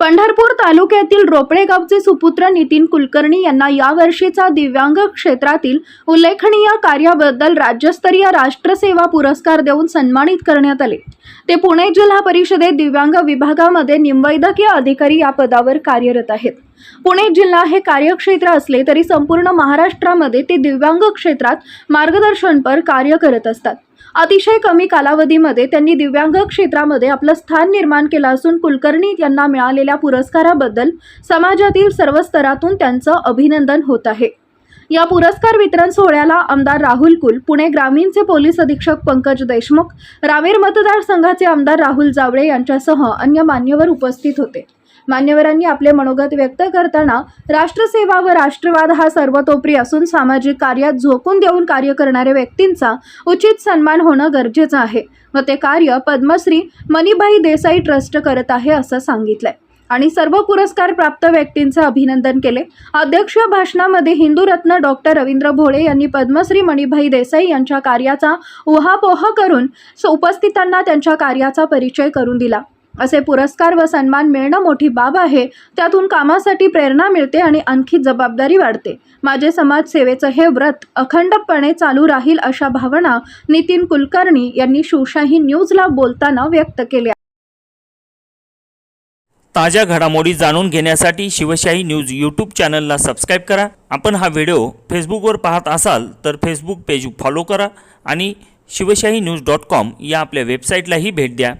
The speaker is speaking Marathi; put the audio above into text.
पंढरपूर तालुक्यातील रोपळे गावचे सुपुत्र नितीन कुलकर्णी यांना यावर्षीचा दिव्यांग क्षेत्रातील उल्लेखनीय कार्याबद्दल राज्यस्तरीय राष्ट्रसेवा पुरस्कार देऊन सन्मानित करण्यात आले. ते पुणे जिल्हा परिषदेत दिव्यांग विभागामध्ये निमवैद्यकीय अधिकारी या पदावर कार्यरत आहेत. पुणे जिल्हा हे कार्यक्षेत्र असले तरी संपूर्ण महाराष्ट्रामध्ये ते दिव्यांग क्षेत्रात मार्गदर्शनपर कार्य करत असतात. अतिशय कमी कालावधीमध्ये त्यांनी दिव्यांग क्षेत्रामध्ये आपलं स्थान निर्माण केलं असून कुलकर्णी यांना मिळालेल्या पुरस्काराबद्दल समाजातील सर्व स्तरातून त्यांचं अभिनंदन होत आहे. या पुरस्कार वितरण सोहळ्याला आमदार राहुल कुल पुणे ग्रामीणचे पोलीस अधीक्षक पंकज देशमुख रावेर मतदारसंघाचे आमदार राहुल जावळे यांच्यासह अन्य मान्यवर उपस्थित होते. मान्यवरांनी आपले मनोगत व्यक्त करताना राष्ट्रसेवा व राष्ट्रवाद हा सर्वतोपरी असून सामाजिक कार्यात झोकून देऊन कार्य करणाऱ्या व्यक्तींचा उचित सन्मान होणं गरजेचं आहे. व ते कार्य पद्मश्री मनीबाई देसाई ट्रस्ट करत आहे असं सांगितलंय. आणि सर्व पुरस्कार प्राप्त व्यक्तींचं अभिनंदन केले. अध्यक्ष भाषणामध्ये हिंदूरत्न डॉक्टर रवींद्र भोळे यांनी पद्मश्री मणिभाई देसाई यांच्या कार्याचा उहापोह करून उपस्थितांना त्यांच्या कार्याचा परिचय करून दिला. असे पुरस्कार व सन्मान मिळणं मोठी बाब आहे. त्यातून कामासाठी प्रेरणा मिळते आणि आणखी जबाबदारी वाढते. माझे समाजसेवेचं हे व्रत अखंडपणे चालू राहील अशा भावना नितीन कुलकर्णी यांनी शिवशाही न्यूजला बोलताना व्यक्त केल्या. ताज्या घडामोडी जाणून घेण्यासाठी शिवशाही न्यूज यूट्यूब चॅनलला सबस्क्राईब करा. आपण हा व्हिडिओ फेसबुकवर पाहत असाल तर फेसबुक पेज फॉलो करा आणि शिवशाही न्यूज डॉट कॉम या आपल्या वेबसाईटलाही भेट द्या.